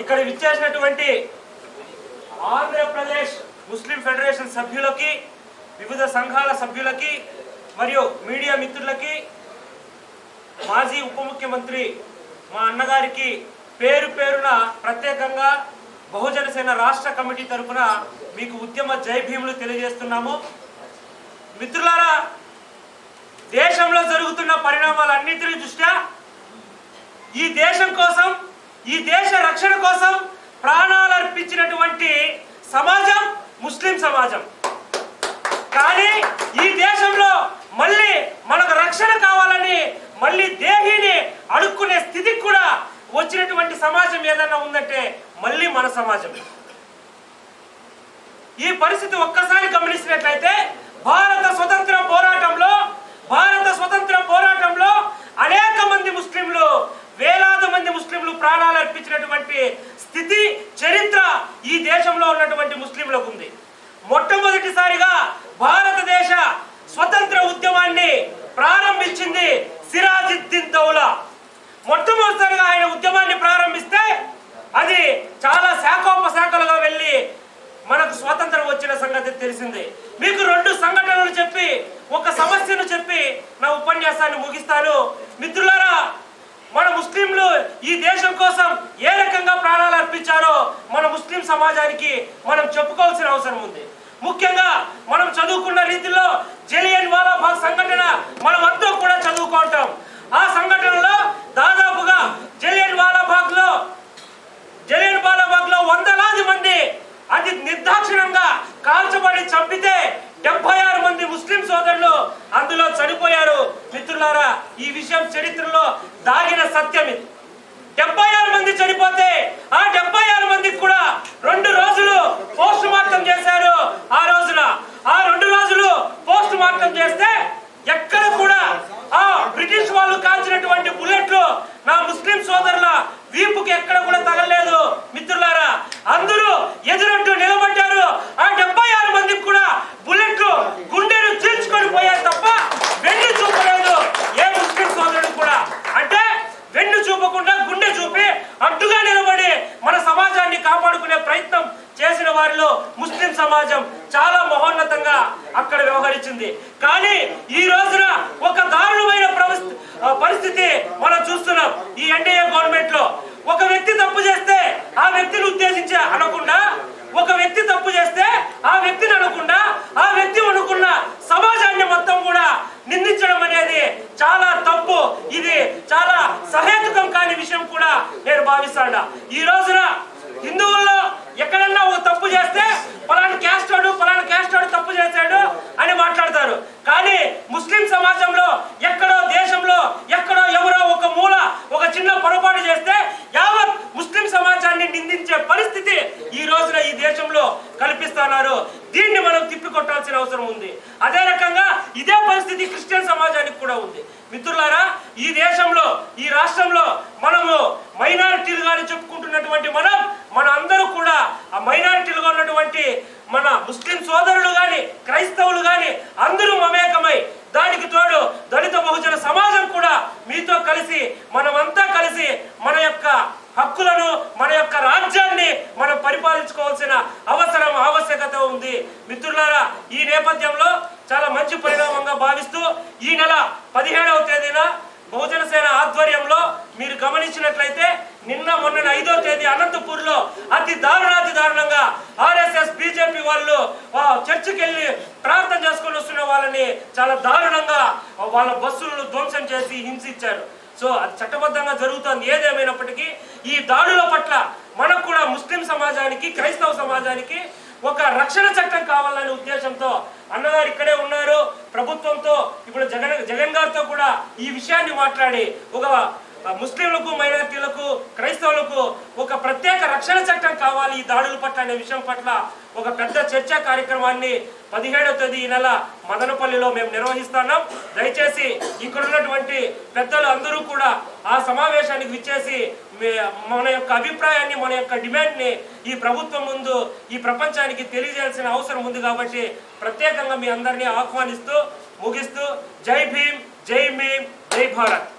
ఇక్కడ విచ్చేసినటువంటి ఆంధ్రప్రదేశ్ ముస్లిం ఫెడరేషన్ సభ్యులకి వివిధ సంఘాల సభ్యులకి మరియు మీడియా మిత్రులకి మాజీ ఉప ముఖ్యమంత్రి మా అన్నగారికి పేరు పేరున ప్రత్యేకంగా బహుజన సేన రాష్ట్ర కమిటీ తరపున మీకు ఉద్యమ జై భీములు తెలియజేస్తున్నాము. మిత్రులారా దేశంలో జరుగుతున్న పరిణామాలన్నింటినీ దృష్ట్యా ఈ దేశం కోసం ఈ దేశ రక్షణ కోసం ప్రాణాలు అర్పించినటువంటి సమాజం ముస్లిం సమాజం. కానీ ఈ దేశంలో మళ్ళీ మనకు రక్షణ కావాలని మళ్ళీ దేహిని అడుక్కునే స్థితికి కూడా వచ్చినటువంటి సమాజం ఏదన్నా ఉందంటే మళ్ళీ మన సమాజం. ఈ పరిస్థితి ఒక్కసారి గమనించినట్లయితే భారత స్వతంత్ర పోరాటంలో భారత స్వతంత్ర పోరాటం అనేక మంది ముస్లింలు వేలాది మంది ముస్లింలు ప్రాణాలు అర్పించినటువంటి స్థితి చరిత్ర ఈ దేశంలో ఉన్నటువంటి ముస్లింలకు ఉంది మొట్టమొదటిసారిగా భారతదేశ స్వతంత్ర ఉద్యమాన్ని ప్రారంభించింది సిరాజుద్దీన్ దౌలా. మొట్టమొదటిసారిగా ఆయన ఉద్యమాన్ని ప్రారంభిస్తే అది చాలా శాఖోపశాఖలుగా వెళ్ళి మనకు స్వాతంత్రం వచ్చిన సంగతి తెలిసింది. మీకు రెండు సంఘటనలు చెప్పి ఒక సమస్యను చెప్పి నా ఉపన్యాసాన్ని ముగిస్తాను. మిత్రులారా మన ముస్లింలు ఈ దేశం కోసం ఏ రకంగా ప్రాణాలు అర్పించారో మన ముస్లిం సమాజానికి మనం చెప్పుకోవాల్సిన అవసరం ఉంది. ముఖ్యంగా మనం చదువుకున్న రీతిలో జలియన్ వాలాబాగ్ సంఘటన మనం అంతా కూడా చదువుకుంటాం. ఆ సంఘటనలో దాదాపుగా జలియన్ వాలాబాగ్లో జలియన్ వాలాబాగ్లో వందలాది మంది అది నిర్దాక్షిణంగా కాల్చబడి చంపితే డెబ్బై ఆరు మంది ముస్లిం సోదరులు అందులో చనిపోయారు. మిత్రులారా ఈ విషయం చరిత్రలో దాగిన సత్యం ఇది. డెబ్బై ఆరు మంది చనిపోతే ఆ డెబ్బై ఆరు మందికి కూడా రెండు రోజులు పోస్ట్ మార్టం చేశారు ఆ రోజున ఆ రెండు రోజులు పోస్ట్ మార్టం చేస్తే ఎక్కడ కూడా ఆ బ్రిటిష్ వాళ్ళు కాల్చినటువంటి బుల్లెట్లు నా ముస్లిం సోదరుల వీపుకి ఎక్కడ కూడా తగలలేదు మిత్రులారా అందరూ ఎదురొట్టు నిలబడ్డారు ఆ డెబ్బై ఆరు మందికి కూడా బుల్లెట్లు గుండెను చీల్చుకొని పోయారు తప్ప వెన్ను చూపలేదు ఏ ముస్లిం సోదరుడు కూడా అంటే వెన్ను చూపకుండా గుండె చూపి అడ్డుగా నిలబడి మన సమాజాన్ని కాపాడుకునే ప్రయత్నం చేసిన వారిలో ముస్లిం సమాజం చాలా మహోన్నతంగా అక్కడ వ్యవహరించింది. కానీ ఈ రోజున ఒక దారుణమైన పరిస్థితి మనం చూస్తున్నాం ఈ ఎన్డీఏ గవర్నమెంట్లో ఒక వ్యక్తి తప్పు చేస్తే ఆ వ్యక్తిని ఉద్దేశించి అనకుండా ఒక వ్యక్తి తప్పు చేస్తే ఆ వ్యక్తిని అనకుండా ఆ వ్యక్తి అనుకున్న సమాజాన్ని మొత్తం కూడా నిందించడం అనేది చాలా తప్పు. ఇది చాలా సహేతుకం కాని విషయం కూడా నేను భావిస్తాను? ఈ రోజున హిందువుల్లో ఎక్కడన్నా ఒక తప్పు చేస్తే పలానా క్యాస్ట్ వాడు పలానా క్యాస్ట్ వాడు తప్పు చేశాడు అని మాట్లాడతారు కానీ ముస్లిం సమాజంలో ఎక్కడో దేశంలో ఎక్కడో ఎవరో ఒక మూల ఒక చిన్న పొరపాటు చేస్తే యావత్ ముస్లిం నిందించే పరిస్థితి ఈ రోజున ఈ దేశంలో కల్పిస్తున్నారు. దీన్ని మనం తిప్పికొట్టాల్సిన అవసరం ఉంది. అదే రకంగా ఇదే పరిస్థితి క్రిస్టియన్ సమాజానికి కూడా ఉంది. మిత్రులారా ఈ దేశంలో ఈ రాష్ట్రంలో మనము మైనారిటీలుగానే చెప్పుకుంటున్నటువంటి మనం మన అందరూ కూడా ఆ మైనారిటీలుగా ఉన్నటువంటి మన ముస్లిం సోదరు గాని క్రైస్తవులు గాని అందరూ మమేకమై దానికి తోడు దళిత బహుజన సమాజం కూడా మీతో కలిసి మనమంతా కలిసి మన యొక్క హక్కులను మన యొక్క రాజ్యాన్ని మనం పరిపాలించుకోవాల్సిన అవసరం ఆవశ్యకత ఉంది మిత్రులారా ఈ నేపథ్యంలో చాలా మంచి పరిణామంగా భావిస్తూ ఈ నెల పదిహేడవ తేదీన బహుజన సేన ఆధ్వర్యంలో మీరు గమనించినట్లయితే నిన్న మొన్న ఐదో తేదీ అనంతపూర్లో అతి దారుణాతి దారుణంగా ఆర్ఎస్ఎస్ బీజేపీ వాళ్ళు ఆ, చర్చికి వెళ్ళి ప్రార్థన చేసుకొని వస్తున్న వాళ్ళని చాలా దారుణంగా వాళ్ళ బస్సులను ధ్వంసం చేసి హింసించారు. సో అది చట్టబద్ధంగా జరుగుతుంది. ఏదేమైనప్పటికీ ఈ దాడుల పట్ల మనకు కూడా ముస్లిం సమాజానికి క్రైస్తవ సమాజానికి ఒక రక్షణ చట్టం కావాలనే ఉద్దేశంతో అన్నగారు ఇక్కడే ఉన్నారు. ప్రభుత్వంతో ఇప్పుడు జగన్ జగన్ గారితో కూడా ఈ విషయాన్ని మాట్లాడి ఒక ముస్లింలకు మైనారిటీలకు క్రైస్తవులకు ఒక ప్రత్యేక రక్షణ చట్టం కావాలి ఈ దాడుల పట్ల అనే విషయం పట్ల ఒక పెద్ద చర్చా కార్యక్రమాన్ని పదిహేడవ తేదీ ఈ నెల మదనపల్లిలో మేము నిర్వహిస్తున్నాం. దయచేసి ఇక్కడ ఉన్నటువంటి పెద్దలు అందరూ కూడా ఆ సమావేశానికి విచ్చేసి మన యొక్క అభిప్రాయాన్ని మన యొక్క డిమాండ్ని ఈ ప్రభుత్వం ముందు ఈ ప్రపంచానికి తెలియజేయాల్సిన అవసరం ఉంది కాబట్టి ప్రత్యేకంగా మీ అందరినీ ఆహ్వానిస్తూ ముగిస్తూ జై భీమ్ జై భీమ్ జై భారత్.